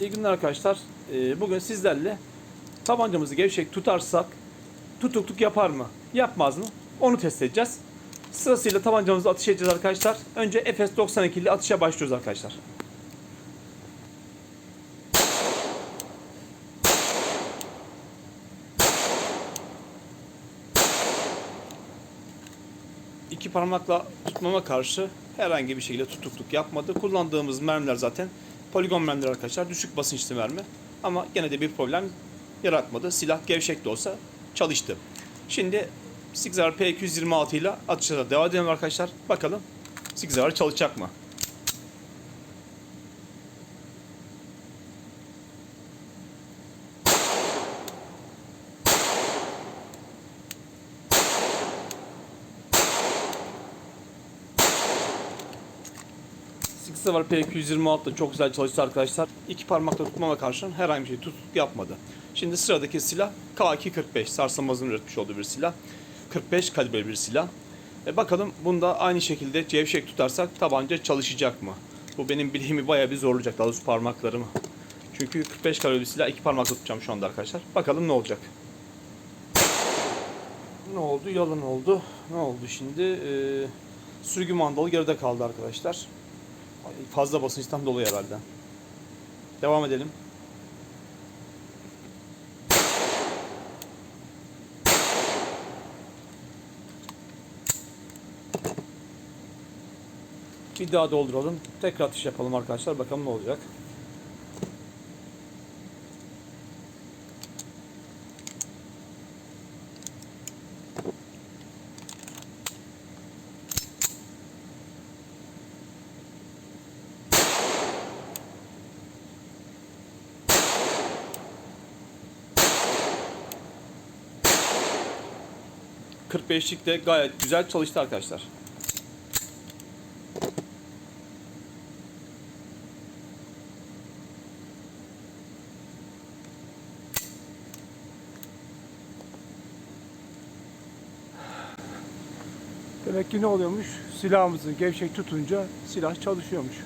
İyi günler arkadaşlar. Ee, bugün sizlerle tabancamızı gevşek tutarsak tutukluk yapar mı? Yapmaz mı? Onu test edeceğiz. Sırasıyla tabancamızı atış edeceğiz arkadaşlar. Önce Efes 92 ile atışa başlıyoruz arkadaşlar. İki parmakla tutmama karşı herhangi bir şekilde tutukluk yapmadı. Kullandığımız mermiler zaten poligon mermiler arkadaşlar. Düşük basınçlı mermi. Ama gene de bir problem yaratmadı. Silah gevşek de olsa çalıştı. Şimdi Sigzar P226 ile atışa devam edelim arkadaşlar. Bakalım Sigzar çalışacak mı? Sigzar P226 da çok güzel çalıştı arkadaşlar. İki parmakla tutmama karşın herhangi bir şey tutup yapmadı. Şimdi sıradaki silah K245. Sarsamaz'ın üretmiş olduğu bir silah. 45 kalibre bir silah. E bakalım bunda aynı şekilde cevşek tutarsak tabanca çalışacak mı? Bu benim bileğimi bayağı bir zorlayacak daha doğrusu parmaklarımı. Çünkü 45 kalibre bir silah iki parmakla tutacağım şu anda arkadaşlar. Bakalım ne olacak. Ne oldu? Yalan oldu. Ne oldu şimdi? Ee, sürgü mandalı geride kaldı arkadaşlar. Fazla basınçtan dolayı herhalde. Devam edelim. Bir daha dolduralım. Tekrar atış yapalım arkadaşlar. Bakalım ne olacak. ...45'lik de gayet güzel çalıştı arkadaşlar. Demek ki ne oluyormuş? Silahımızı gevşek tutunca silah çalışıyormuş.